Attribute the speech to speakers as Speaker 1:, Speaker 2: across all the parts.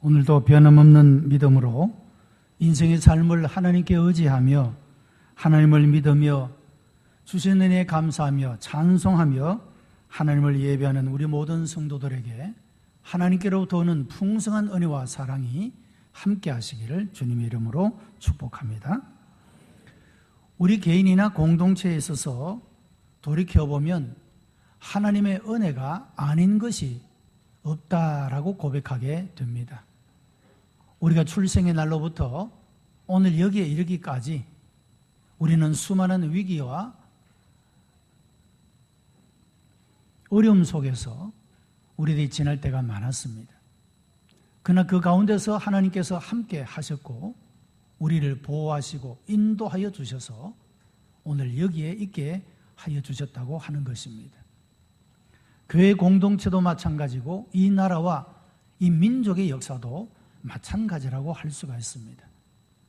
Speaker 1: 오늘도 변함없는 믿음으로 인생의 삶을 하나님께 의지하며 하나님을 믿으며 주신 은혜에 감사하며 찬송하며 하나님을 예배하는 우리 모든 성도들에게 하나님께로부터 오는 풍성한 은혜와 사랑이 함께 하시기를 주님의 이름으로 축복합니다. 우리 개인이나 공동체에 있어서 돌이켜보면 하나님의 은혜가 아닌 것이 없다라고 고백하게 됩니다. 우리가 출생의 날로부터 오늘 여기에 이르기까지 우리는 수많은 위기와 어려움 속에서 우리들이 지날 때가 많았습니다. 그러나 그 가운데서 하나님께서 함께 하셨고 우리를 보호하시고 인도하여 주셔서 오늘 여기에 있게 하여 주셨다고 하는 것입니다. 교회 공동체도 마찬가지고 이 나라와 이 민족의 역사도 마찬가지라고 할 수가 있습니다.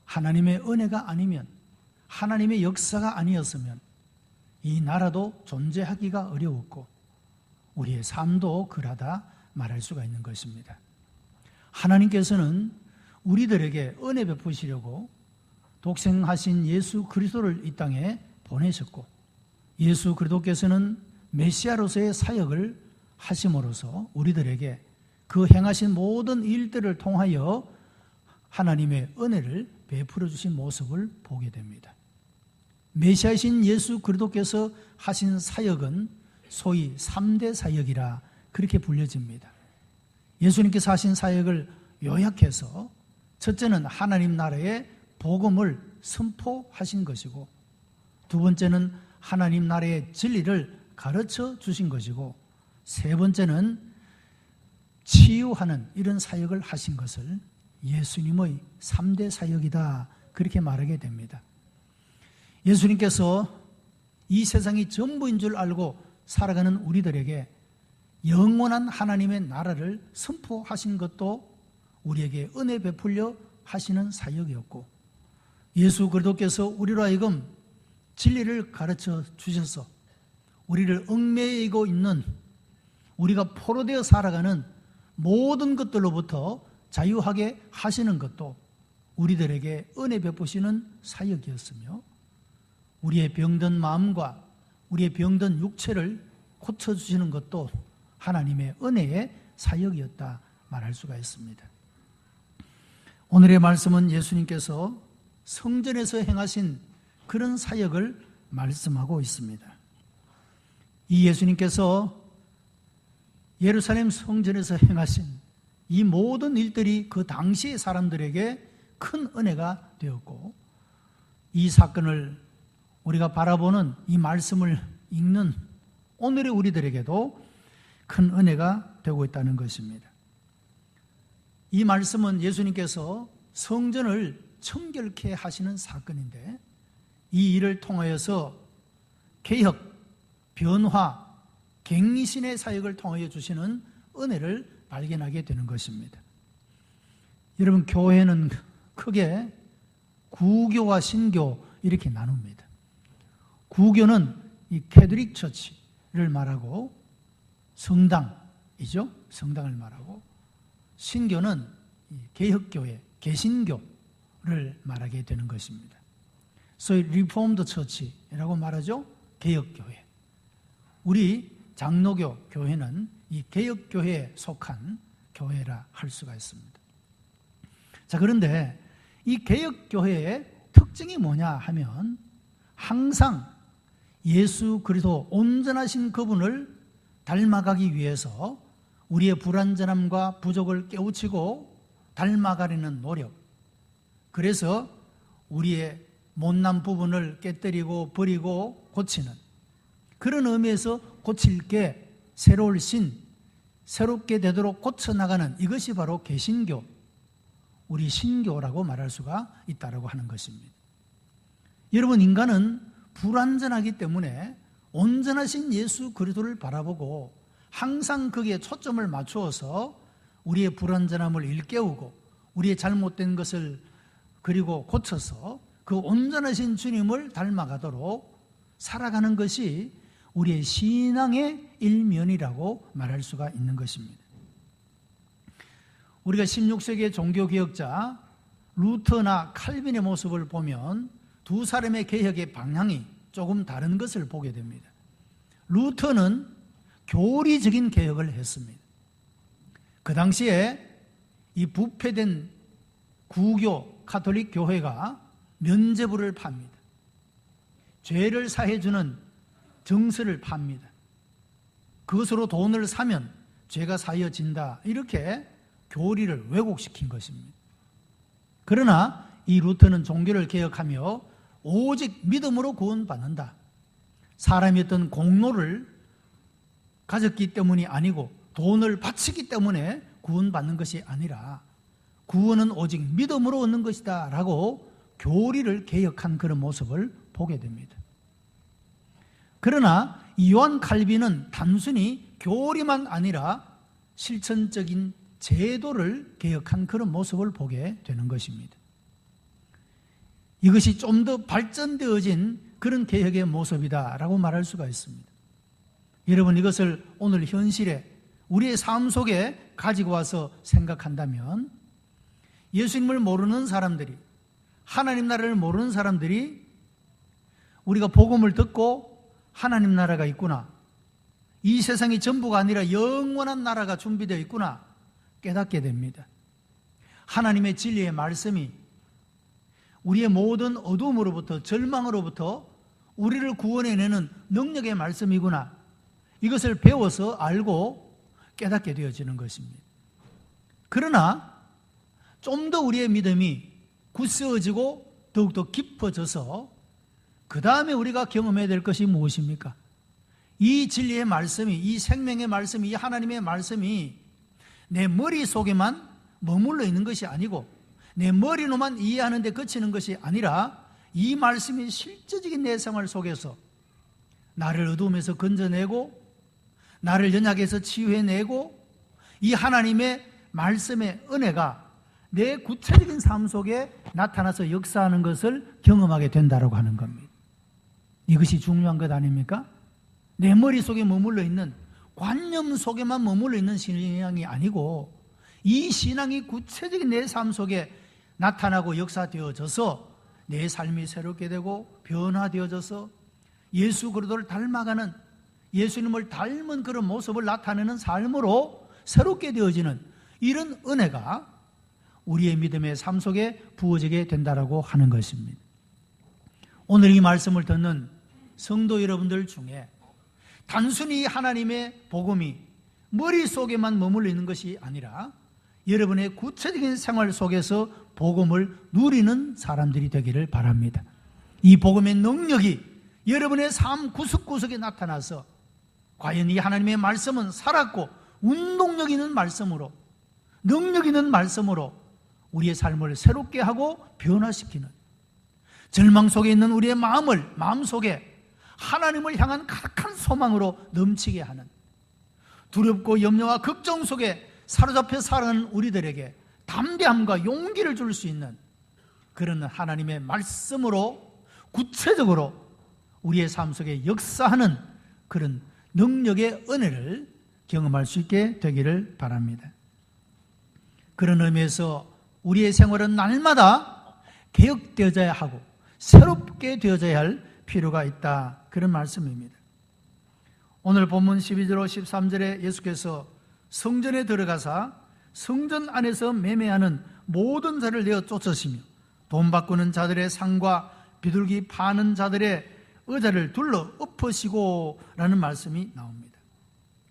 Speaker 1: 하나님의 은혜가 아니면 하나님의 역사가 아니었으면 이 나라도 존재하기가 어려웠고 우리의 삶도 그러다 말할 수가 있는 것입니다. 하나님께서는 우리들에게 은혜 베푸시려고 독생하신 예수 그리스도를 이 땅에 보내셨고 예수 그리스도께서는 메시아로서의 사역을 하심으로써 우리들에게 그 행하신 모든 일들을 통하여 하나님의 은혜를 베풀어 주신 모습을 보게 됩니다. 메시아이신 예수 그리스도께서 하신 사역은 소위 3대 사역이라 그렇게 불려집니다. 예수님께서 하신 사역을 요약해서 첫째는 하나님 나라의 복음을 선포하신 것이고 두 번째는 하나님 나라의 진리를 가르쳐 주신 것이고 세 번째는 치유하는 이런 사역을 하신 것을 예수님의 3대 사역이다 그렇게 말하게 됩니다. 예수님께서 이 세상이 전부인 줄 알고 살아가는 우리들에게 영원한 하나님의 나라를 선포하신 것도 우리에게 은혜 베풀려 하시는 사역이었고 예수 그리스도께서 우리로 하여금 진리를 가르쳐 주셔서 우리를 얽매이고 있는 우리가 포로되어 살아가는 모든 것들로부터 자유하게 하시는 것도 우리들에게 은혜 베푸시는 사역이었으며 우리의 병든 마음과 우리의 병든 육체를 고쳐주시는 것도 하나님의 은혜의 사역이었다 말할 수가 있습니다. 오늘의 말씀은 예수님께서 성전에서 행하신 그런 사역을 말씀하고 있습니다. 이 예수님께서 예루살렘 성전에서 행하신 이 모든 일들이 그 당시의 사람들에게 큰 은혜가 되었고 이 사건을 우리가 바라보는 이 말씀을 읽는 오늘의 우리들에게도 큰 은혜가 되고 있다는 것입니다. 이 말씀은 예수님께서 성전을 청결케 하시는 사건인데 이 일을 통하여서 개혁, 변화, 갱리신의 사역을 통하여 주시는 은혜를 발견하게 되는 것입니다. 여러분, 교회는 크게 구교와 신교 이렇게 나눕니다. 구교는 이 캐드릭 처치를 말하고 성당이죠. 성당을 말하고 신교는 개혁교회, 개신교를 말하게 되는 것입니다. 소위 리폼드 처치라고 말하죠. 개혁교회. 우리 장로교 교회는 이 개혁교회에 속한 교회라 할 수가 있습니다. 자, 그런데 이 개혁교회의 특징이 뭐냐 하면 항상 예수 그리스도 온전하신 그분을 닮아가기 위해서 우리의 불완전함과 부족을 깨우치고 닮아가려는 노력. 그래서 우리의 못난 부분을 깨뜨리고 버리고 고치는 그런 의미에서 고칠 게 새로울 신, 새롭게 되도록 고쳐나가는 이것이 바로 개신교, 우리 신교라고 말할 수가 있다고 하는 것입니다. 여러분, 인간은 불완전하기 때문에 온전하신 예수 그리스도를 바라보고 항상 거기에 초점을 맞추어서 우리의 불완전함을 일깨우고 우리의 잘못된 것을 그리고 고쳐서 그 온전하신 주님을 닮아가도록 살아가는 것이 우리의 신앙의 일면이라고 말할 수가 있는 것입니다. 우리가 16세기의 종교개혁자 루터나 칼빈의 모습을 보면 두 사람의 개혁의 방향이 조금 다른 것을 보게 됩니다. 루터는 교리적인 개혁을 했습니다. 그 당시에 이 부패된 구교 카톨릭 교회가 면제부를 팝니다. 죄를 사해주는 정서를 팝니다. 그것으로 돈을 사면 죄가 사여진다. 이렇게 교리를 왜곡시킨 것입니다. 그러나 이 루터는 종교를 개혁하며 오직 믿음으로 구원받는다. 사람이 어떤 공로를 가졌기 때문이 아니고 돈을 바치기 때문에 구원받는 것이 아니라 구원은 오직 믿음으로 얻는 것이다 라고 교리를 개혁한 그런 모습을 보게 됩니다. 그러나 요한 칼빈은 단순히 교리만 아니라 실천적인 제도를 개혁한 그런 모습을 보게 되는 것입니다. 이것이 좀 더 발전되어진 그런 개혁의 모습이다라고 말할 수가 있습니다. 여러분 이것을 오늘 현실에 우리의 삶 속에 가지고 와서 생각한다면 예수님을 모르는 사람들이 하나님 나라를 모르는 사람들이 우리가 복음을 듣고 하나님 나라가 있구나. 이 세상이 전부가 아니라 영원한 나라가 준비되어 있구나. 깨닫게 됩니다. 하나님의 진리의 말씀이 우리의 모든 어두움으로부터 절망으로부터 우리를 구원해내는 능력의 말씀이구나. 이것을 배워서 알고 깨닫게 되어지는 것입니다. 그러나 좀 더 우리의 믿음이 굳세어지고 더욱더 깊어져서 그 다음에 우리가 경험해야 될 것이 무엇입니까? 이 진리의 말씀이, 이 생명의 말씀이, 이 하나님의 말씀이 내 머릿속에만 머물러 있는 것이 아니고 내 머리로만 이해하는 데 그치는 것이 아니라 이 말씀이 실제적인 내 생활 속에서 나를 어두움에서 건져내고 나를 연약에서 치유해내고 이 하나님의 말씀의 은혜가 내 구체적인 삶 속에 나타나서 역사하는 것을 경험하게 된다고 하는 겁니다. 이것이 중요한 것 아닙니까? 내 머릿속에 머물러 있는 관념 속에만 머물러 있는 신앙이 아니고 이 신앙이 구체적인 내 삶 속에 나타나고 역사되어져서 내 삶이 새롭게 되고 변화되어져서 예수 그리스도를 닮아가는 예수님을 닮은 그런 모습을 나타내는 삶으로 새롭게 되어지는 이런 은혜가 우리의 믿음의 삶 속에 부어지게 된다라고 하는 것입니다. 오늘 이 말씀을 듣는 성도 여러분들 중에 단순히 하나님의 복음이 머릿속에만 머물러 있는 것이 아니라 여러분의 구체적인 생활 속에서 복음을 누리는 사람들이 되기를 바랍니다. 이 복음의 능력이 여러분의 삶 구석구석에 나타나서 과연 이 하나님의 말씀은 살았고 운동력 있는 말씀으로 능력 있는 말씀으로 우리의 삶을 새롭게 하고 변화시키는 절망 속에 있는 우리의 마음을 마음 속에 하나님을 향한 가득한 소망으로 넘치게 하는 두렵고 염려와 걱정 속에 사로잡혀 살아가는 우리들에게 담대함과 용기를 줄 수 있는 그런 하나님의 말씀으로 구체적으로 우리의 삶 속에 역사하는 그런 능력의 은혜를 경험할 수 있게 되기를 바랍니다. 그런 의미에서 우리의 생활은 날마다 개혁되어져야 하고 새롭게 되어져야 할 필요가 있다. 그런 말씀입니다. 오늘 본문 12절 13절에 예수께서 성전에 들어가사 성전 안에서 매매하는 모든 자를 내어 쫓으시며 돈 바꾸는 자들의 상과 비둘기 파는 자들의 의자를 둘러 엎으시고 라는 말씀이 나옵니다.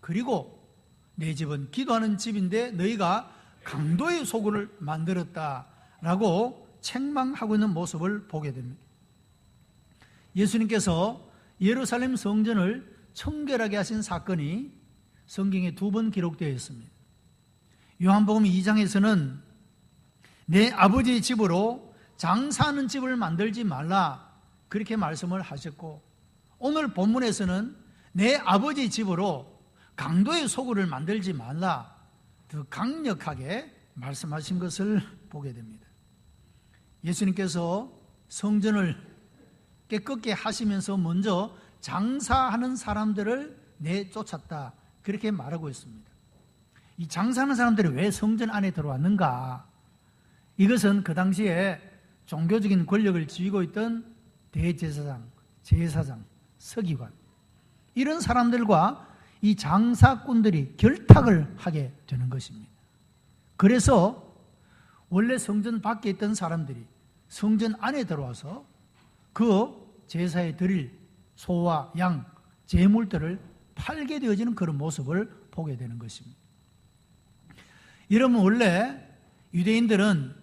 Speaker 1: 그리고 내 집은 기도하는 집인데 너희가 강도의 소굴을 만들었다 라고 책망하고 있는 모습을 보게 됩니다. 예수님께서 예루살렘 성전을 청결하게 하신 사건이 성경에 두 번 기록되어 있습니다. 요한복음 2장에서는 내 아버지의 집으로 장사하는 집을 만들지 말라 그렇게 말씀을 하셨고 오늘 본문에서는 내 아버지 집으로 강도의 소굴을 만들지 말라 더 강력하게 말씀하신 것을 보게 됩니다. 예수님께서 성전을 깨끗게 하시면서 먼저 장사하는 사람들을 내쫓았다. 그렇게 말하고 있습니다. 이 장사하는 사람들이 왜 성전 안에 들어왔는가? 이것은 그 당시에 종교적인 권력을 쥐고 있던 대제사장, 제사장, 서기관 이런 사람들과 이 장사꾼들이 결탁을 하게 되는 것입니다. 그래서 원래 성전 밖에 있던 사람들이 성전 안에 들어와서 그 제사에 드릴 소와 양, 제물들을 팔게 되어지는 그런 모습을 보게 되는 것입니다. 여러분 원래 유대인들은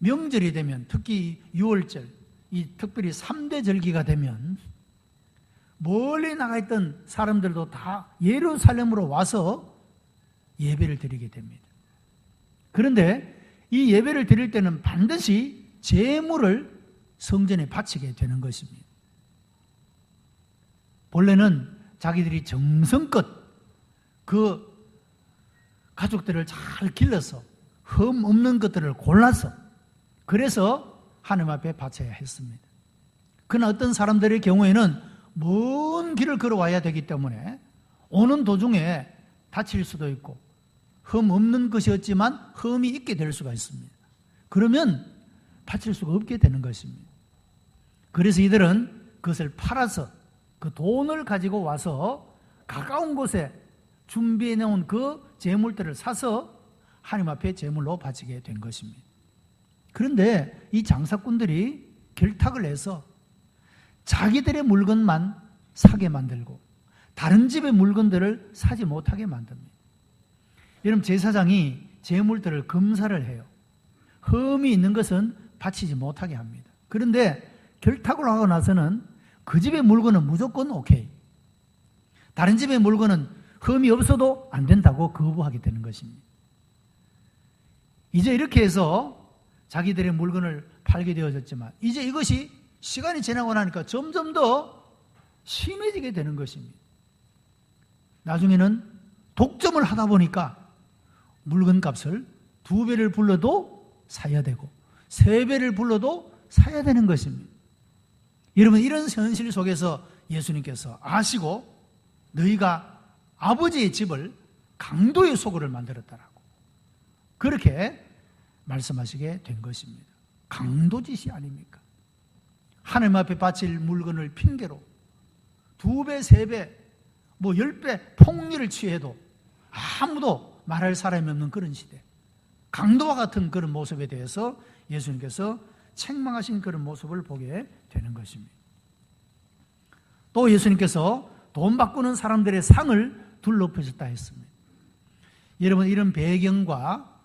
Speaker 1: 명절이 되면 특히 6월절, 이 특별히 3대 절기가 되면 멀리 나가 있던 사람들도 다 예루살렘으로 와서 예배를 드리게 됩니다. 그런데 이 예배를 드릴 때는 반드시 제물을 성전에 바치게 되는 것입니다. 본래는 자기들이 정성껏 그 가족들을 잘 길러서 흠 없는 것들을 골라서 그래서 하나님 앞에 바쳐야 했습니다. 그러나 어떤 사람들의 경우에는 먼 길을 걸어와야 되기 때문에 오는 도중에 다칠 수도 있고 흠 없는 것이었지만 흠이 있게 될 수가 있습니다. 그러면 바칠 수가 없게 되는 것입니다. 그래서 이들은 그것을 팔아서 그 돈을 가지고 와서 가까운 곳에 준비해 놓은 그 재물들을 사서 하나님 앞에 제물로 바치게 된 것입니다. 그런데 이 장사꾼들이 결탁을 해서 자기들의 물건만 사게 만들고 다른 집의 물건들을 사지 못하게 만듭니다. 여러분 제사장이 제물들을 검사를 해요. 흠이 있는 것은 바치지 못하게 합니다. 그런데 결탁을 하고 나서는 그 집의 물건은 무조건 오케이. 다른 집의 물건은 흠이 없어도 안 된다고 거부하게 되는 것입니다. 이제 이렇게 해서 자기들의 물건을 팔게 되어졌지만 이제 이것이 시간이 지나고 나니까 점점 더 심해지게 되는 것입니다. 나중에는 독점을 하다 보니까 물건 값을 두 배를 불러도 사야 되고 세 배를 불러도 사야 되는 것입니다. 여러분 이런 현실 속에서 예수님께서 아시고 너희가 아버지의 집을 강도의 소굴을 만들었다라고 그렇게 말씀하시게 된 것입니다. 강도 짓이 아닙니까? 하나님 앞에 바칠 물건을 핑계로 두 배, 세 배, 뭐 열 배 폭리를 취해도 아무도 말할 사람이 없는 그런 시대. 강도와 같은 그런 모습에 대해서 예수님께서 책망하신 그런 모습을 보게 되는 것입니다. 또 예수님께서 돈 바꾸는 사람들의 상을 둘러펴셨다 했습니다. 여러분 이런 배경과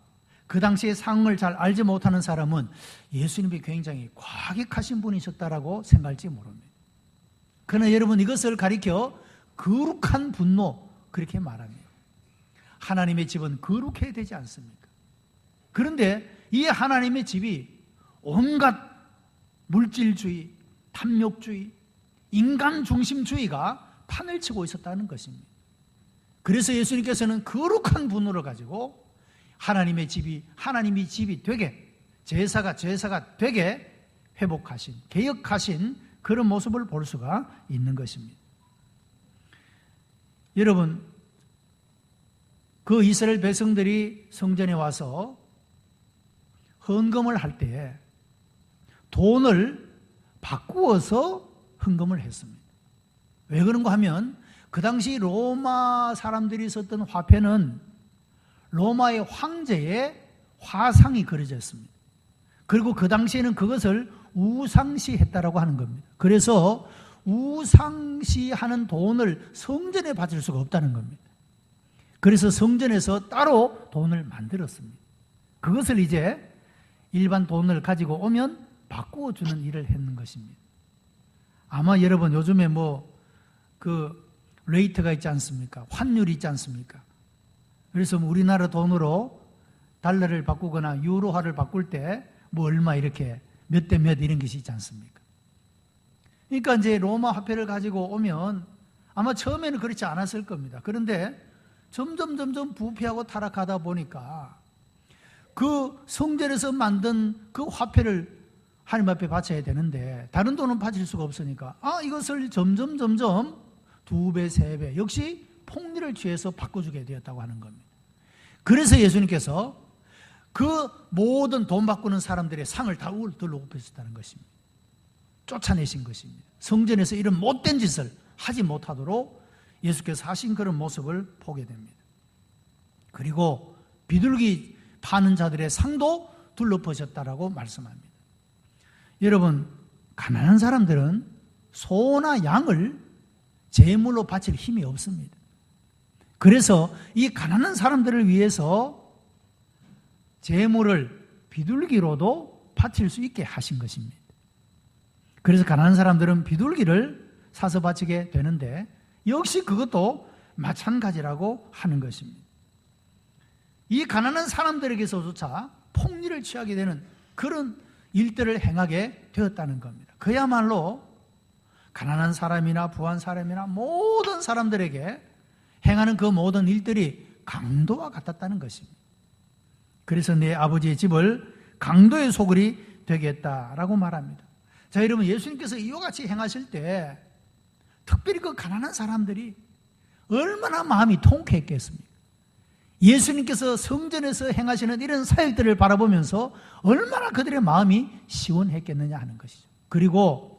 Speaker 1: 그 당시의 상을 잘 알지 못하는 사람은 예수님이 굉장히 과격하신 분이셨다라고 생각할지 모릅니다. 그러나 여러분 이것을 가리켜 거룩한 분노 그렇게 말합니다. 하나님의 집은 거룩해야 되지 않습니까? 그런데 이 하나님의 집이 온갖 물질주의, 탐욕주의, 인간 중심주의가 판을 치고 있었다는 것입니다. 그래서 예수님께서는 거룩한 분노를 가지고 하나님의 집이 하나님이 집이 되게 제사가 제사가 되게 회복하신 개혁하신 그런 모습을 볼 수가 있는 것입니다. 여러분 그 이스라엘 백성들이 성전에 와서 헌금을 할 때 돈을 바꾸어서 헌금을 했습니다. 왜 그런가 하면 그 당시 로마 사람들이 썼던 화폐는 로마의 황제의 화상이 그려져 있습니다. 그리고 그 당시에는 그것을 우상시했다라고 하는 겁니다. 그래서 우상시하는 돈을 성전에 바칠 수가 없다는 겁니다. 그래서 성전에서 따로 돈을 만들었습니다. 그것을 이제 일반 돈을 가지고 오면 바꾸어 주는 일을 했는 것입니다. 아마 여러분 요즘에 뭐 그 레이트가 있지 않습니까? 환율이 있지 않습니까? 그래서 뭐 우리나라 돈으로 달러를 바꾸거나 유로화를 바꿀 때 뭐 얼마 이렇게 몇 대 몇 이런 것이 있지 않습니까? 그러니까 이제 로마 화폐를 가지고 오면 아마 처음에는 그렇지 않았을 겁니다. 그런데 점점 점점 부패하고 타락하다 보니까 그 성전에서 만든 그 화폐를 하나님 앞에 바쳐야 되는데 다른 돈은 바칠 수가 없으니까 아 이것을 점점 점점 두 배, 세 배 역시 폭리를 취해서 바꿔주게 되었다고 하는 겁니다. 그래서 예수님께서 그 모든 돈 바꾸는 사람들의 상을 다 울들러 엎으셨다는 것입니다. 쫓아내신 것입니다. 성전에서 이런 못된 짓을 하지 못하도록 예수께서 하신 그런 모습을 보게 됩니다. 그리고 비둘기 파는 자들의 상도 둘러보셨다라고 말씀합니다. 여러분, 가난한 사람들은 소나 양을 제물로 바칠 힘이 없습니다. 그래서 이 가난한 사람들을 위해서 제물을 비둘기로도 바칠 수 있게 하신 것입니다. 그래서 가난한 사람들은 비둘기를 사서 바치게 되는데 역시 그것도 마찬가지라고 하는 것입니다. 이 가난한 사람들에게서조차 폭리를 취하게 되는 그런 일들을 행하게 되었다는 겁니다. 그야말로 가난한 사람이나 부한 사람이나 모든 사람들에게 행하는 그 모든 일들이 강도와 같았다는 것입니다. 그래서 내 아버지의 집을 강도의 소굴이 되겠다라고 말합니다. 자, 여러분, 예수님께서 이와 같이 행하실 때 특별히 그 가난한 사람들이 얼마나 마음이 통쾌했겠습니까? 예수님께서 성전에서 행하시는 이런 사역들을 바라보면서 얼마나 그들의 마음이 시원했겠느냐 하는 것이죠. 그리고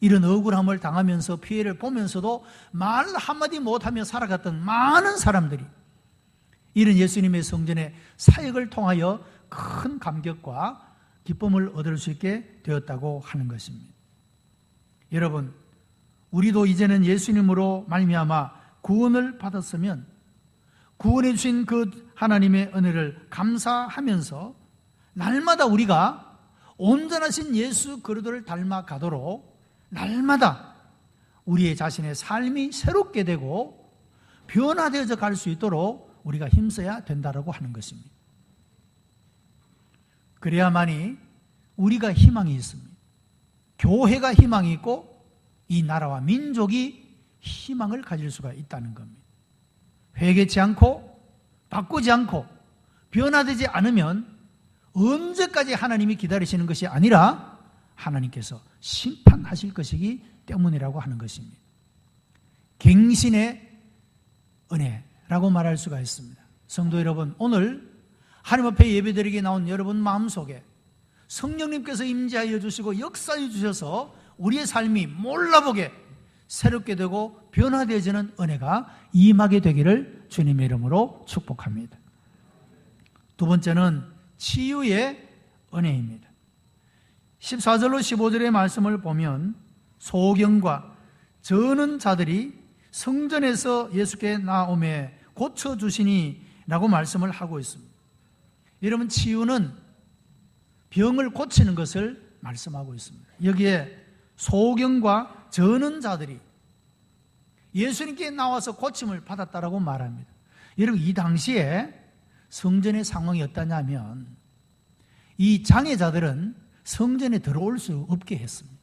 Speaker 1: 이런 억울함을 당하면서 피해를 보면서도 말 한마디 못하며 살아갔던 많은 사람들이 이런 예수님의 성전의 사역을 통하여 큰 감격과 기쁨을 얻을 수 있게 되었다고 하는 것입니다. 여러분, 우리도 이제는 예수님으로 말미암아 구원을 받았으면 구원해 주신 그 하나님의 은혜를 감사하면서 날마다 우리가 온전하신 예수 그리스도를 닮아 가도록 날마다 우리의 자신의 삶이 새롭게 되고 변화되어져 갈 수 있도록 우리가 힘써야 된다고 하는 것입니다. 그래야만이 우리가 희망이 있습니다. 교회가 희망이 있고 이 나라와 민족이 희망을 가질 수가 있다는 겁니다. 회개치 않고 바꾸지 않고 변화되지 않으면 언제까지 하나님이 기다리시는 것이 아니라 하나님께서 심판하실 것이기 때문이라고 하는 것입니다. 갱신의 은혜라고 말할 수가 있습니다. 성도 여러분, 오늘 하나님 앞에 예배드리게 나온 여러분 마음속에 성령님께서 임재하여 주시고 역사해 주셔서 우리의 삶이 몰라보게 새롭게 되고 변화되어지는 은혜가 임하게 되기를 주님의 이름으로 축복합니다. 두 번째는 치유의 은혜입니다. 14절로 15절의 말씀을 보면 소경과 저는 자들이 성전에서 예수께 나옴에 고쳐 주시니 라고 말씀을 하고 있습니다. 여러분, 치유는 병을 고치는 것을 말씀하고 있습니다. 여기에 소경과 저는 자들이 예수님께 나와서 고침을 받았다라고 말합니다. 여러분, 이 당시에 성전의 상황이 어떠냐면 이 장애자들은 성전에 들어올 수 없게 했습니다.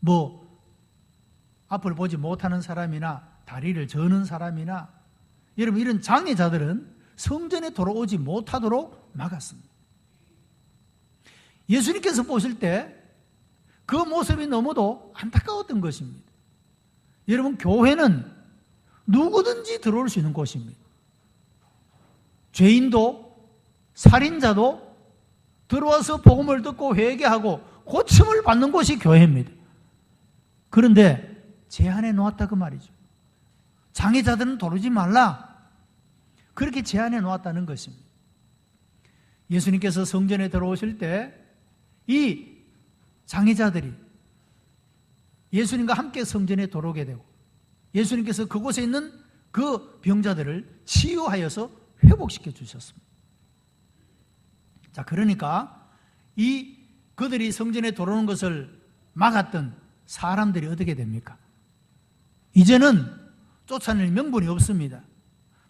Speaker 1: 뭐, 앞을 보지 못하는 사람이나 다리를 저는 사람이나 여러분, 이런 장애자들은 성전에 돌아오지 못하도록 막았습니다. 예수님께서 보실 때 그 모습이 너무도 안타까웠던 것입니다. 여러분, 교회는 누구든지 들어올 수 있는 곳입니다. 죄인도, 살인자도 들어와서 복음을 듣고 회개하고 고침을 받는 곳이 교회입니다. 그런데 제한해 놓았다 그 말이죠. 장애자들은 도르지 말라. 그렇게 제한해 놓았다는 것입니다. 예수님께서 성전에 들어오실 때 이 장애자들이 예수님과 함께 성전에 들어오게 되고 예수님께서 그곳에 있는 그 병자들을 치유하여서 회복시켜 주셨습니다. 자, 그러니까 이 그들이 성전에 들어오는 것을 막았던 사람들이 어떻게 됩니까? 이제는 쫓아낼 명분이 없습니다.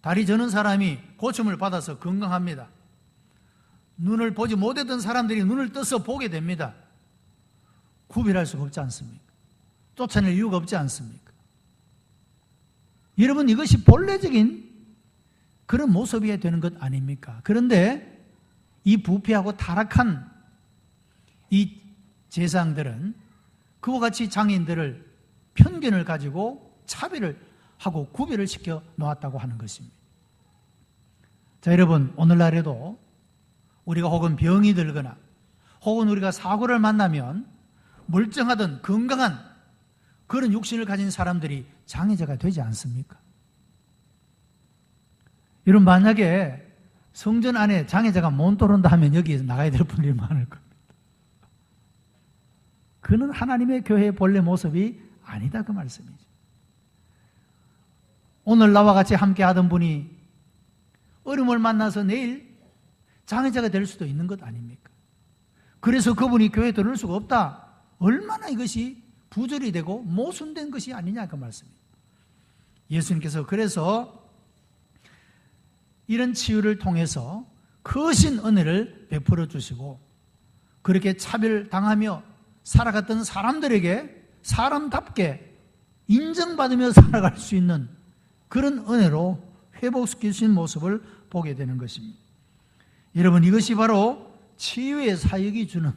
Speaker 1: 다리 저는 사람이 고침을 받아서 건강합니다. 눈을 보지 못했던 사람들이 눈을 떠서 보게 됩니다. 구별할 수가 없지 않습니까? 쫓아낼 이유가 없지 않습니까? 여러분, 이것이 본래적인 그런 모습이 되는 것 아닙니까? 그런데 이 부패하고 타락한 이 재상들은 그와 같이 장인들을 편견을 가지고 차별을 하고 구별을 시켜 놓았다고 하는 것입니다. 자, 여러분, 오늘날에도 우리가 혹은 병이 들거나 혹은 우리가 사고를 만나면 멀쩡하던 건강한 그런 육신을 가진 사람들이 장애자가 되지 않습니까? 여러분, 만약에 성전 안에 장애자가 못 들어온다 하면 여기에서 나가야 될 분들이 많을 겁니다. 그는 하나님의 교회의 본래 모습이 아니다 그 말씀이죠. 오늘 나와 같이 함께 하던 분이 어려움을 만나서 내일 장애자가 될 수도 있는 것 아닙니까? 그래서 그분이 교회에 들어올 수가 없다. 얼마나 이것이 부절이 되고 모순된 것이 아니냐 그 말씀입니다. 예수님께서 그래서 이런 치유를 통해서 크신 은혜를 베풀어 주시고 그렇게 차별당하며 살아갔던 사람들에게 사람답게 인정받으며 살아갈 수 있는 그런 은혜로 회복시키신 모습을 보게 되는 것입니다. 여러분 이것이 바로 치유의 사역이 주는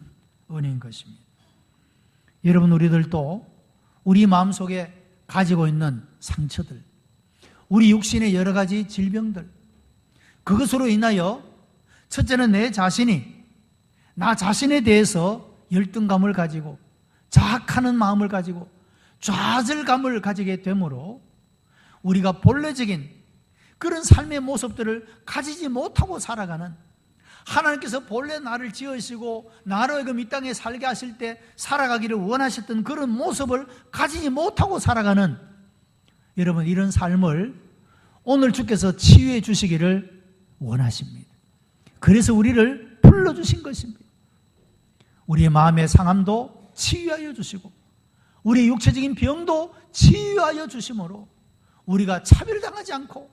Speaker 1: 은혜인 것입니다. 여러분 우리들도 우리 마음속에 가지고 있는 상처들, 우리 육신의 여러 가지 질병들, 그것으로 인하여 첫째는 내 자신이 나 자신에 대해서 열등감을 가지고 자학하는 마음을 가지고 좌절감을 가지게 되므로 우리가 본래적인 그런 삶의 모습들을 가지지 못하고 살아가는 하나님께서 본래 나를 지으시고 하여금 이 땅에 살게 하실 때 살아가기를 원하셨던 그런 모습을 가지지 못하고 살아가는 여러분 이런 삶을 오늘 주께서 치유해 주시기를 원하십니다. 그래서 우리를 불러주신 것입니다. 우리의 마음의 상함도 치유하여 주시고 우리의 육체적인 병도 치유하여 주심으로 우리가 차별당하지 않고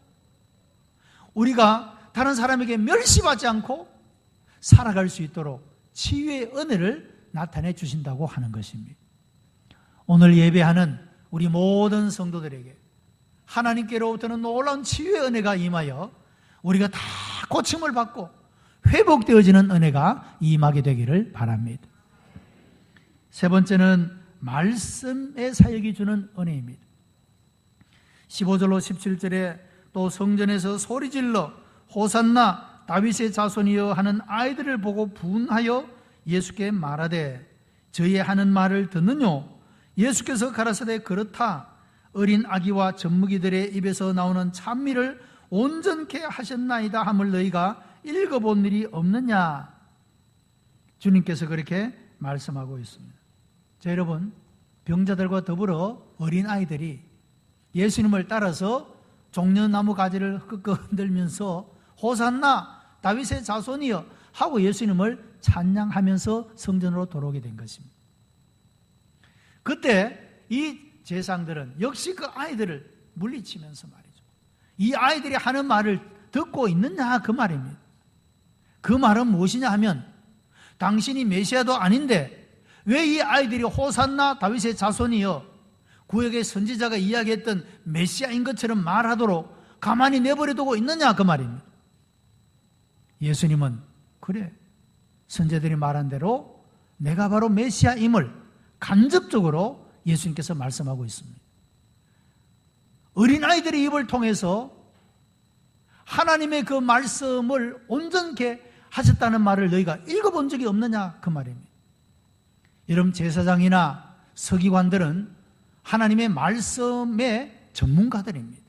Speaker 1: 우리가 다른 사람에게 멸시받지 않고 살아갈 수 있도록 치유의 은혜를 나타내 주신다고 하는 것입니다. 오늘 예배하는 우리 모든 성도들에게 하나님께로부터는 놀라운 치유의 은혜가 임하여 우리가 다 고침을 받고 회복되어지는 은혜가 임하게 되기를 바랍니다. 세 번째는 말씀의 사역이 주는 은혜입니다. 15절로 17절에 또 성전에서 소리질러 호산나 다윗의 자손이여 하는 아이들을 보고 분하여 예수께 말하되 저의 하는 말을 듣느뇨? 예수께서 가라사대 그렇다. 어린 아기와 젖먹이들의 입에서 나오는 찬미를 온전케 하셨나이다 함을 너희가 읽어본 일이 없느냐? 주님께서 그렇게 말씀하고 있습니다. 자 여러분 병자들과 더불어 어린 아이들이 예수님을 따라서 종려나무 가지를 끄끄 흔들면서 호산나 다윗의 자손이여 하고 예수님을 찬양하면서 성전으로 돌아오게 된 것입니다. 그때 이 제상들은 역시 그 아이들을 물리치면서 말이죠. 이 아이들이 하는 말을 듣고 있느냐 그 말입니다. 그 말은 무엇이냐 하면 당신이 메시아도 아닌데 왜 이 아이들이 호산나 다윗의 자손이여 구역의 선지자가 이야기했던 메시아인 것처럼 말하도록 가만히 내버려두고 있느냐 그 말입니다. 예수님은 그래 선제들이 말한 대로 내가 바로 메시아임을 간접적으로 예수님께서 말씀하고 있습니다. 어린아이들의 입을 통해서 하나님의 그 말씀을 온전케 하셨다는 말을 너희가 읽어본 적이 없느냐 그 말입니다. 여러분 제사장이나 서기관들은 하나님의 말씀의 전문가들입니다.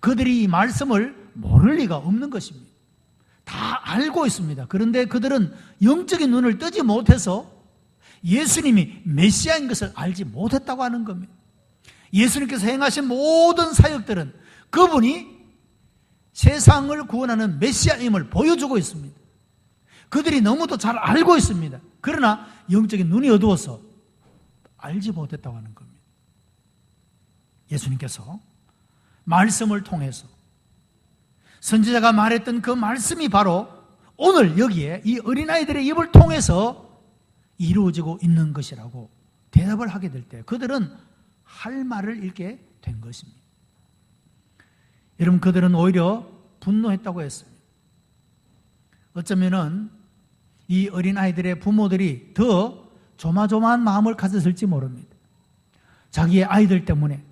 Speaker 1: 그들이 이 말씀을 모를 리가 없는 것입니다. 다 알고 있습니다. 그런데 그들은 영적인 눈을 뜨지 못해서 예수님이 메시아인 것을 알지 못했다고 하는 겁니다. 예수님께서 행하신 모든 사역들은 그분이 세상을 구원하는 메시아임을 보여주고 있습니다. 그들이 너무도 잘 알고 있습니다. 그러나 영적인 눈이 어두워서 알지 못했다고 하는 겁니다. 예수님께서 말씀을 통해서 선지자가 말했던 그 말씀이 바로 오늘 여기에 이 어린아이들의 입을 통해서 이루어지고 있는 것이라고 대답을 하게 될 때 그들은 할 말을 잃게 된 것입니다. 여러분 그들은 오히려 분노했다고 했습니다. 어쩌면은 이 어린아이들의 부모들이 더 조마조마한 마음을 가졌을지 모릅니다. 자기의 아이들 때문에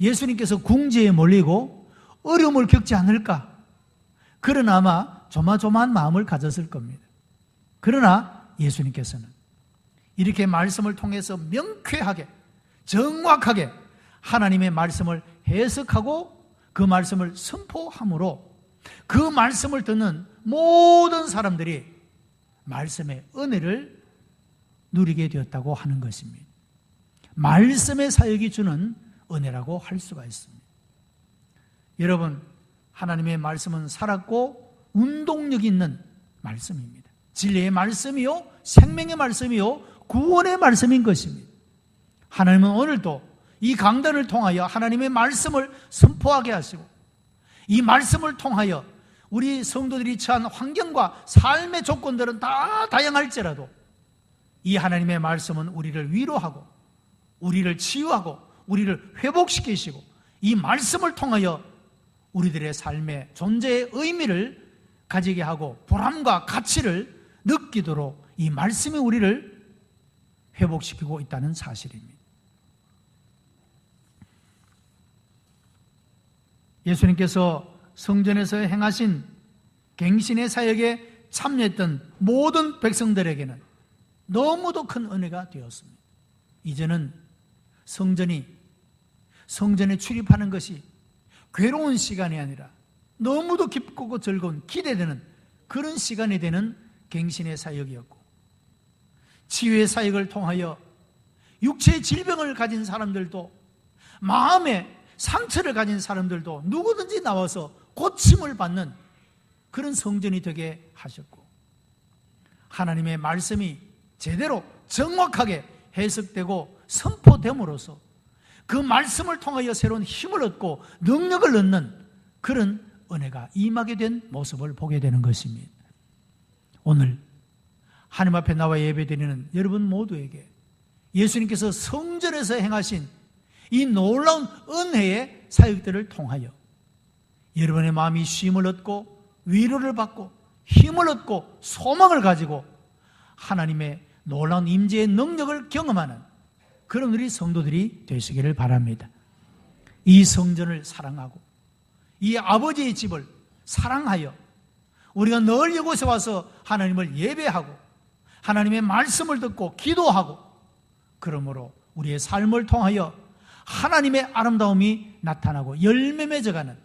Speaker 1: 예수님께서 궁지에 몰리고 어려움을 겪지 않을까? 그러나 아마 조마조마한 마음을 가졌을 겁니다. 그러나 예수님께서는 이렇게 말씀을 통해서 명쾌하게, 정확하게 하나님의 말씀을 해석하고 그 말씀을 선포함으로 그 말씀을 듣는 모든 사람들이 말씀의 은혜를 누리게 되었다고 하는 것입니다. 말씀의 사역이 주는 은혜라고 할 수가 있습니다. 여러분, 하나님의 말씀은 살았고 운동력 있는 말씀입니다. 진리의 말씀이요, 생명의 말씀이요, 구원의 말씀인 것입니다. 하나님은 오늘도 이 강단을 통하여 하나님의 말씀을 선포하게 하시고 이 말씀을 통하여 우리 성도들이 처한 환경과 삶의 조건들은 다 다양할지라도 이 하나님의 말씀은 우리를 위로하고 우리를 치유하고 우리를 회복시키시고 이 말씀을 통하여 우리들의 삶의 존재의 의미를 가지게 하고 보람과 가치를 느끼도록 이 말씀이 우리를 회복시키고 있다는 사실입니다. 예수님께서 성전에서 행하신 갱신의 사역에 참여했던 모든 백성들에게는 너무도 큰 은혜가 되었습니다. 이제는 성전이 성전에 출입하는 것이 괴로운 시간이 아니라 너무도 기쁘고 즐거운 기대되는 그런 시간이 되는 갱신의 사역이었고 치유의 사역을 통하여 육체의 질병을 가진 사람들도 마음에 상처를 가진 사람들도 누구든지 나와서 고침을 받는 그런 성전이 되게 하셨고 하나님의 말씀이 제대로 정확하게 해석되고 선포됨으로써 그 말씀을 통하여 새로운 힘을 얻고 능력을 얻는 그런 은혜가 임하게 된 모습을 보게 되는 것입니다. 오늘 하나님 앞에 나와 예배드리는 여러분 모두에게 예수님께서 성전에서 행하신 이 놀라운 은혜의 사역들을 통하여 여러분의 마음이 쉼을 얻고 위로를 받고 힘을 얻고 소망을 가지고 하나님의 놀라운 임재의 능력을 경험하는 그런 우리 성도들이 되시기를 바랍니다. 이 성전을 사랑하고 이 아버지의 집을 사랑하여 우리가 늘 이곳에 와서 하나님을 예배하고 하나님의 말씀을 듣고 기도하고 그러므로 우리의 삶을 통하여 하나님의 아름다움이 나타나고 열매 맺어가는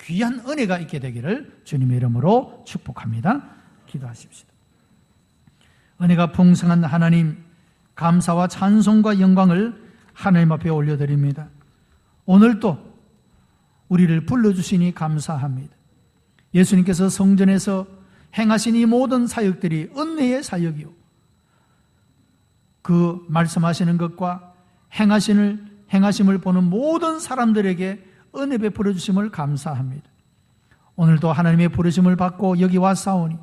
Speaker 1: 귀한 은혜가 있게 되기를 주님의 이름으로 축복합니다. 기도하십시다. 은혜가 풍성한 하나님, 감사와 찬송과 영광을 하나님 앞에 올려드립니다. 오늘도 우리를 불러주시니 감사합니다. 예수님께서 성전에서 행하신 이 모든 사역들이 은혜의 사역이요. 그 말씀하시는 것과 행하시는 행하심을 보는 모든 사람들에게 은혜 베풀어 주심을 감사합니다. 오늘도 하나님의 부르심을 받고 여기 와싸우니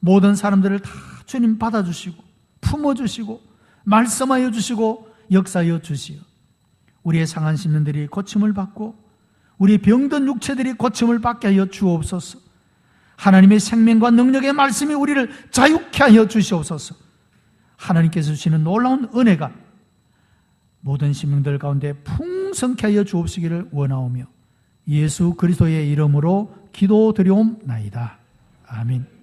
Speaker 1: 모든 사람들을 다 주님 받아주시고 품어주시고 말씀하여 주시고 역사하여 주시어 우리의 상한 심령들이 고침을 받고 우리 병든 육체들이 고침을 받게 하여 주옵소서 하나님의 생명과 능력의 말씀이 우리를 자유케 하여 주시옵소서 하나님께서 주시는 놀라운 은혜가 모든 시민들 가운데 풍성케 하여 주옵시기를 원하오며 예수 그리스도의 이름으로 기도드리옵나이다. 아멘.